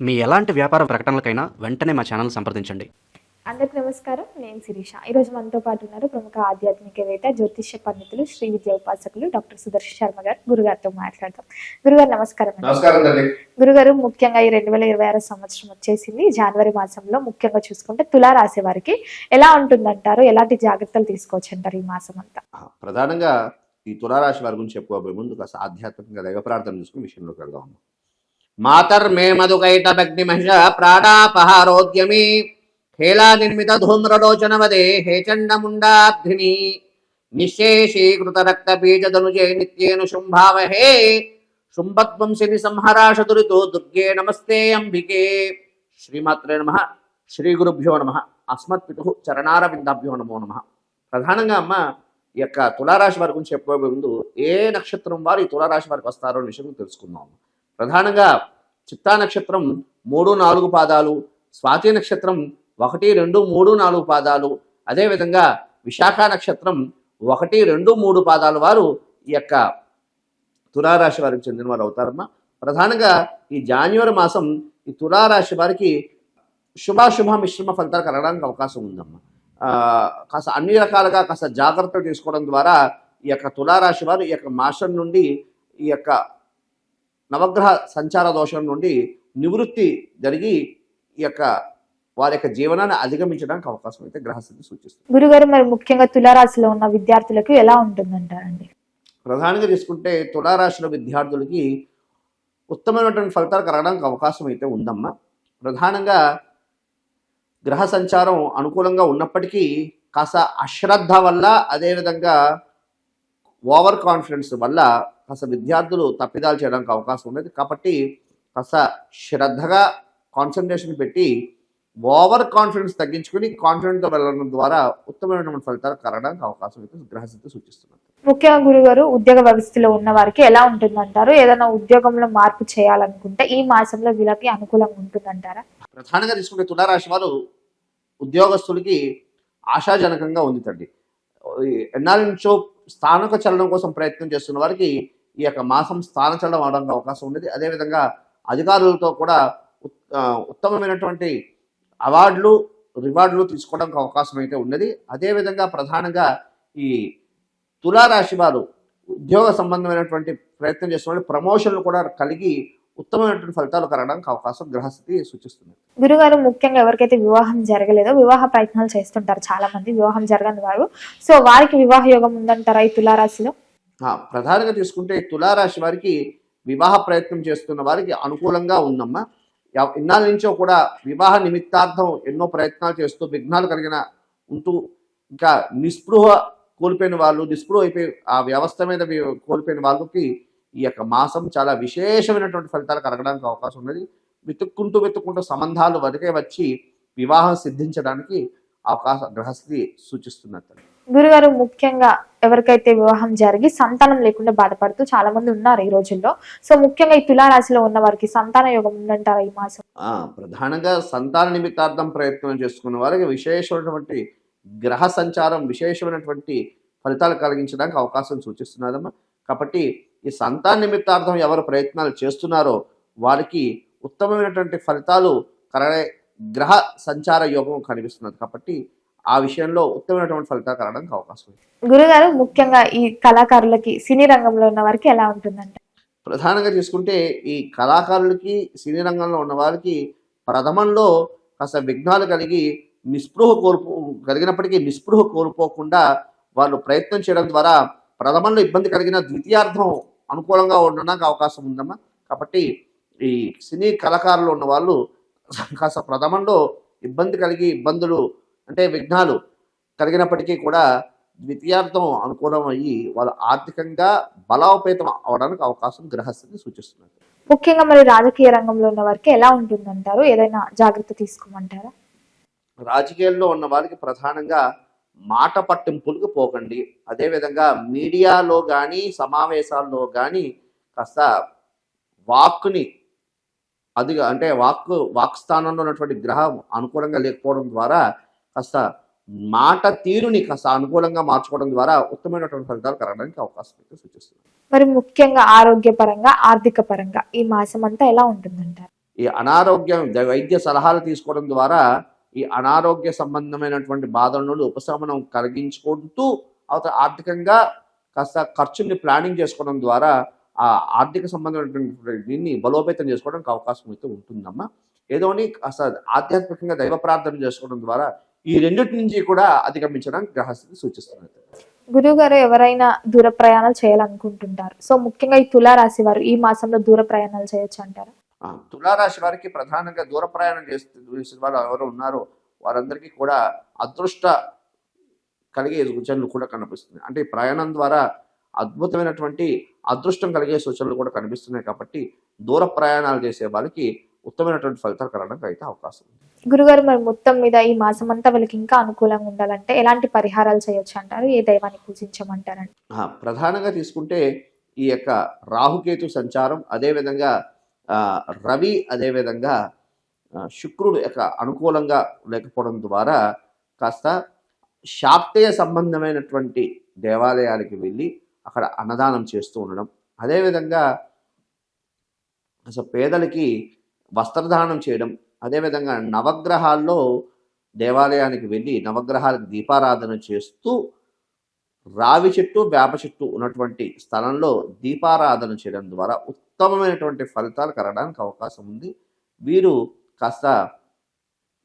మీ ఎలాంటి వ్యాపార ప్రకటనలకైనా వెంటనే మా ఛానల్ సంప్రదించండి. అందరికి నమస్కారం. నేను శిరీష. ఈరోజు మనతో పాటు ఉన్నారు ప్రముఖ ఆధ్యాత్మికవేత్త జ్యోతిష్య పండితులు శ్రీ విద్యా ఉపాసకులు డాక్టర్ సుదర్శన్ శర్మ గారు. గురుగారితో మాట్లాడతాం గురుగారు నమస్కారం గురుగారు ముఖ్యంగా ఈ రెండు వేల ఇరవై ఆరు సంవత్సరం వచ్చేసింది. జనవరి మాసంలో ముఖ్యంగా చూసుకుంటే తులా రాశి వారికి ఎలా ఉంటుందంటారు? ఎలాంటి జాగ్రత్తలు తీసుకోవచ్చు అంటారు ఈ మాసం అంతా? ఆ, ప్రధానంగా ఈ తులారాశి వారి గురించి చెప్పుకోబోయే ముందు కాస్త ఆధ్యాత్మికంగా దైవ ప్రార్థన చేసుకుని విషయంలోకి వెళ్దాం మాతర్మే మధుకైటభగ్ని మహిష ప్రాణాపహారోద్యమి హేలా నిర్మిత ధూమ్రలోచనవదే హేచండముండాబ్ధిని నిశేషీకృత రక్త బీజదనుజే నిత్యేను శుంభావహే. శుంభద్వంశిని సంహరాషదురితో దుర్గే నమస్తే అంబికే. శ్రీమాత్రే నమ. శ్రీ గురుభ్యో నమ. అస్మత్పితు చరణారవిందాభ్యో నమో నమ. ప్రధానంగా అమ్మ ఈ యొక్క తులారాశి వారి గురించి చెప్పుకోబోయే ముందు ఏ నక్షత్రం వారు ఈ తులారాశి వారికి వస్తారో అనే విషయం తెలుసుకుందాం. ప్రధానంగా చిత్తా నక్షత్రం మూడు నాలుగు పాదాలు స్వాతి నక్షత్రం ఒకటి రెండు మూడు నాలుగు పాదాలు అదేవిధంగా విశాఖ నక్షత్రం ఒకటి రెండు మూడు పాదాల వారు ఈ యొక్క తులారాశి వారికి చెందిన వారు అవుతారమ్మా. ప్రధానంగా ఈ జాన్యువరి మాసం ఈ తులారాశి వారికి శుభాశుభ మిశ్రమ ఫలితాలు కలగడానికి అవకాశం ఉందమ్మా. కాస్త అన్ని రకాలుగా కాస్త జాగ్రత్తలు తీసుకోవడం ద్వారా ఈ యొక్క తులారాశి వారు ఈ యొక్క మాసం నుండి ఈ యొక్క నవగ్రహ సంచార దోషం నుండి నివృత్తి జరిగి ఈ యొక్క వారి యొక్క జీవనాన్ని అధిగమించడానికి అవకాశం అయితే గ్రహస్థితి సూచిస్తుంది. గురుగారు మరి ముఖ్యంగా తులారాశిలో ఉన్న విద్యార్థులకు ఎలా ఉంటుందంటారండి? ప్రధానంగా తీసుకుంటే తులారాశిలో విద్యార్థులకి ఉత్తమమైనటువంటి ఫలితాలు కలగడానికి అవకాశం అయితే ఉందమ్మా. ప్రధానంగా గ్రహ సంచారం అనుకూలంగా ఉన్నప్పటికీ కాస్త అశ్రద్ధ వల్ల అదేవిధంగా ఓవర్ కాన్ఫిడెన్స్ వల్ల కాస్త విద్యార్థులు తప్పిదాలు చేయడానికి అవకాశం ఉండేది కాబట్టి కాస్త శ్రద్ధగా కాన్సన్ట్రేషన్ పెట్టి ఓవర్ కాన్ఫిడెన్స్ తగ్గించుకుని కాన్ఫిడెంట్తో వెళ్ళడం ద్వారా ఉత్తమమైనటువంటి ఫలితాలు కలగడానికి అవకాశం అయితే గ్రహస్థితి సూచిస్తున్నది. ముఖ్యంగా గురుగారు ఉద్యోగ వ్యవస్థలో ఉన్న వారికి ఎలా ఉంటుందంటారు? ఏదైనా ఉద్యోగంలో మార్పు చేయాలనుకుంటే ఈ మాసంలో వీళ్ళకి అనుకూలంగా ఉంటుందంటారా? ప్రధానంగా తీసుకుంటే తులారాశి వారు ఉద్యోగస్తులకి ఆశాజనకంగా ఉంది తండ్రి ఎన్నాళ్ళ నుంచో స్థానక చలనం కోసం ప్రయత్నం చేస్తున్న వారికి ఈ యొక్క మాసం స్థాన అవడానికి అవకాశం ఉండేది. అదేవిధంగా అధికారులతో కూడా ఉత్- ఉత్తమమైనటువంటి అవార్డులు రివార్డులు తీసుకోవడానికి అవకాశం అయితే ఉన్నది. అదేవిధంగా ప్రధానంగా ఈ తులారాశి వారు ఉద్యోగ సంబంధమైనటువంటి ప్రయత్నం చేస్తున్న ప్రమోషన్లు కూడా కలిగి ఉత్తమమైనటువంటి ఫలితాలు కలగడానికి అవకాశం గ్రహస్థితి సూచిస్తుంది. గురుగారు ముఖ్యంగా ఎవరికైతే వివాహం జరగలేదో వివాహ ప్రయత్నాలు చేస్తుంటారు చాలా మంది వివాహం జరగని వారు. సో వారికి వివాహ యోగం ఉందంటారా ఈ తులారాశిలో? ప్రధానంగా తీసుకుంటే తులారాశి వారికి వివాహ ప్రయత్నం చేస్తున్న వారికి అనుకూలంగా ఉందమ్మా. ఇన్నాళ్ళ నుంచో కూడా వివాహ నిమిత్తార్థం ఎన్నో ప్రయత్నాలు చేస్తూ విఘ్నాలు కలిగిన ఉంటూ ఇంకా నిస్పృహ కోల్పోయిన వాళ్ళు నిస్పృహ అయిపోయి ఆ వ్యవస్థ మీద కోల్పోయిన వాళ్ళకి ఈ యొక్క మాసం చాలా విశేషమైనటువంటి ఫలితాలు కలగడానికి అవకాశం ఉన్నది. వెతుక్కుంటూ వెతుక్కుంటూ సంబంధాలు వదికే వచ్చి వివాహం సిద్ధించడానికి అవకాశం గ్రహస్థితి సూచిస్తున్నట్టు గురుగారు ముఖ్యంగా ఎవరికైతే వివాహం జరిగి సంతానం లేకుండా బాధపడుతూ చాలా మంది ఉన్నారు ఈ రోజుల్లో. సో ముఖ్యంగా ఈ తులారాశిలో ఉన్న వారికి సంతాన యోగం ఉందంటారా ఈ మాసం? ప్రధానంగా సంతాన నిమిత్తార్థం ప్రయత్నం చేసుకున్న వారికి విశేషమైనటువంటి గ్రహ సంచారం విశేషమైనటువంటి ఫలితాలు కలిగించడానికి అవకాశం సూచిస్తున్నదమ్మా కాబట్టి ఈ సంతాన నిమిత్తార్థం ఎవరు ప్రయత్నాలు చేస్తున్నారో వారికి ఉత్తమమైనటువంటి ఫలితాలు కలగే గ్రహ సంచార యోగం కనిపిస్తున్నది. కాబట్టి ఆ విషయంలో ఉత్తమమైనటువంటి ఫలితాలు కలగడానికి అవకాశం ఉంది. గురుగారు ముఖ్యంగా ఈ కళాకారులకి సినీ రంగంలో ఉన్న వారికి ఎలా ఉంటుందంట? ప్రధానంగా తీసుకుంటే ఈ కళాకారులకి సినీ రంగంలో ఉన్న వారికి ప్రథమంలో కాస్త విఘ్నాలు కలిగి నిస్పృహ కోల్పో కలిగినప్పటికీ నిస్పృహ కోల్పోకుండా వాళ్ళు ప్రయత్నం చేయడం ద్వారా ప్రథమంలో ఇబ్బంది కలిగిన ద్వితీయార్థం అనుకూలంగా ఉండడానికి అవకాశం ఉందమ్మా. కాబట్టి ఈ సినీ కళాకారులు ఉన్న వాళ్ళు కాస్త ప్రథమంలో ఇబ్బంది కలిగి ఇబ్బందులు అంటే విఘ్నాలు కలిగినప్పటికీ కూడా ద్వితీయార్థం అనుకూలం అయ్యి వాళ్ళు ఆర్థికంగా బలోపేతం అవడానికి అవకాశం గ్రహస్థితి సూచిస్తున్నది. ముఖ్యంగా మరి రాజకీయ రంగంలో ఉన్న వారికి ఎలా ఉంటుందంటారు? ఏదైనా జాగ్రత్త తీసుకోమంటారా? రాజకీయాల్లో ఉన్న వారికి ప్రధానంగా మాట పట్టింపులకు పోకండి. అదేవిధంగా మీడియాలో కానీ సమావేశాల్లో కానీ కాస్త వాక్కుని అదిగా అంటే వాక్ వాక్ స్థానంలో ఉన్నటువంటి గ్రహం అనుకూలంగా లేకపోవడం ద్వారా కాస్త మాట తీరుని కాస్త అనుకూలంగా మార్చుకోవడం ద్వారా ఉత్తమమైనటువంటి ఫలితాలు కలగడానికి అవకాశం అయితే సూచిస్తుంది. మరి ముఖ్యంగా ఆరోగ్యపరంగా ఆర్థిక పరంగా ఈ మాసం అంతా ఎలా ఉంటుందంటారు? ఈ అనారోగ్యం వైద్య సలహాలు తీసుకోవడం ద్వారా ఈ అనారోగ్య సంబంధమైనటువంటి బాధల నుండి ఉపశమనం కలిగించుకుంటూ అవత ఆర్థికంగా కాస్త ఖర్చుని ప్లానింగ్ చేసుకోవడం ద్వారా ఆ ఆర్థిక సంబంధమైనటువంటి దీన్ని బలోపేతం చేసుకోవడానికి అవకాశం అయితే ఉంటుందమ్మా. ఏదోని కాస్త ఆధ్యాత్మికంగా దైవ ప్రార్థన చేసుకోవడం ద్వారా ఈ రెండింటి నుంచి కూడా అధిగమించడానికి గ్రహస్థితి సూచిస్తున్నది గురువు గారు ఎవరైనా దూర ప్రయాణాలు చేయాలనుకుంటుంటారు. సో ముఖ్యంగా ఈ తులా రాశి వారు ఈ మాసంలో దూర ప్రయాణాలు చేయొచ్చు అంటారా? తులారాశి వారికి ప్రధానంగా దూర ప్రయాణం చేస్తూ చేసిన వారు ఎవరు ఉన్నారో వారందరికీ కూడా అదృష్ట కలిగే సూచనలు కూడా కనిపిస్తున్నాయి. అంటే ఈ ప్రయాణం ద్వారా అద్భుతమైనటువంటి అదృష్టం కలిగే సూచనలు కూడా కనిపిస్తున్నాయి కాబట్టి దూర ప్రయాణాలు చేసే వారికి ఉత్తమమైనటువంటి ఫలితాలు కలగడానికి అయితే అవకాశం ఉంది. గురుగారు మరి మొత్తం మీద ఈ మాసం అంతా వాళ్ళకి ఇంకా అనుకూలంగా ఉండాలంటే ఎలాంటి పరిహారాలు చేయొచ్చు అంటారు? ఏ దైవాన్ని పూజించమంటారండి? ప్రధానంగా తీసుకుంటే ఈ యొక్క రాహుకేతు సంచారం అదేవిధంగా రవి అదేవిధంగా శుక్రుడు యొక్క అనుకూలంగా లేకపోవడం ద్వారా కాస్త శాక్తేయ సంబంధమైనటువంటి దేవాలయాలకి వెళ్ళి అక్కడ అన్నదానం చేస్తూ ఉండడం. అదేవిధంగా అసలు పేదలకి వస్త్రదానం చేయడం అదేవిధంగా నవగ్రహాల్లో దేవాలయానికి వెళ్ళి నవగ్రహాలకు దీపారాధన చేస్తూ రావి చెట్టు వేప చెట్టు ఉన్నటువంటి స్థలంలో దీపారాధన చేయడం ద్వారా ఉత్తమమైనటువంటి ఫలితాలు కలగడానికి అవకాశం ఉంది. వీరు కాస్త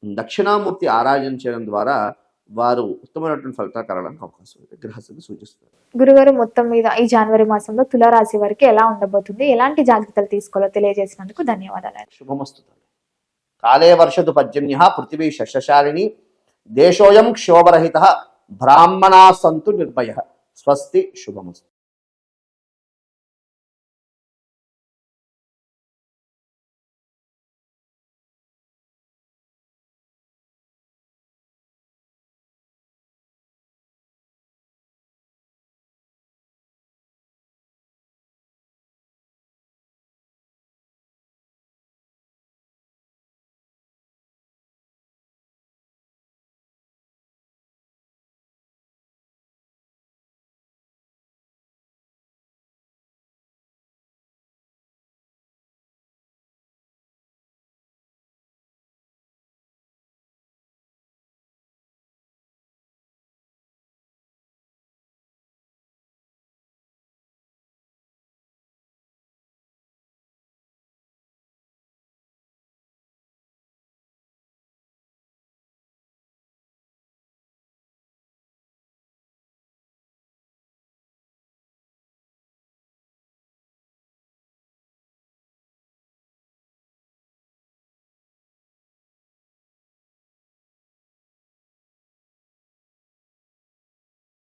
దక్షిణామూర్తి ఆరాధన చేయడం ద్వారా వారు ఉత్తమమైనటువంటి ఫలితాలు కలగడానికి అవకాశం ఉంది. గ్రహస్థితి సూచిస్తారు గురుగారు మొత్తం మీద ఈ జనవరి మాసంలో తులా రాశి వారికి ఎలా ఉండబోతుంది? ఎలాంటి జాగ్రత్తలు తీసుకోవాలో తెలియజేసినందుకు ధన్యవాదాలు. శుభమస్తు కాలే వర్షతు పర్జన్య పృథివీ శశశాలిని దేశోయం క్షోభరహిత బ్రాహ్మణా సంతు నిర్భయ స్వస్తి శుభమస్తు